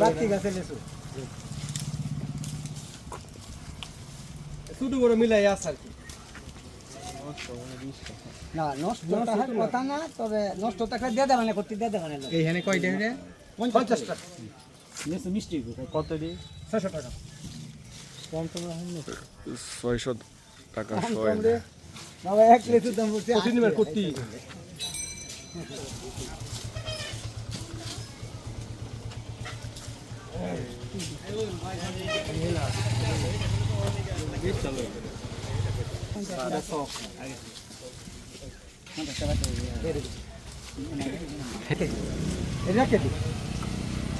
বাড়তি গাছে লেসু ছোট বড় মিলাই আছে আর কি। না নষ্ট টাকার কথা না তবে নষ্ট টাকা দিয়ে দেবেন করতে দিয়ে দেবেন এইখানে কয়টা রে পঞ্চাশ টাকা। মিষ্টি কত দি ছশো টাকা। ছয়শো টাকা এক লেসুর দাম করতি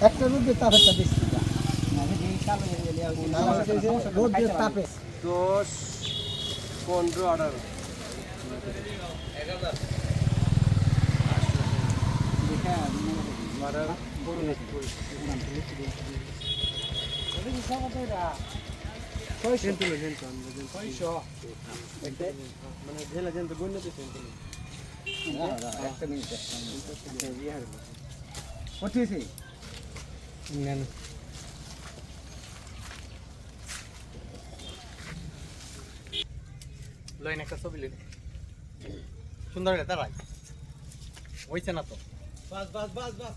একটা রোদ তাপেরটা বেশি রোদ তাপে দশ পনেরো আঠারো মানে লাইন একটা ছবি লিখে। সুন্দর দাঁড়াই। হয়েছে না তো? বাস বাস বাস বাস।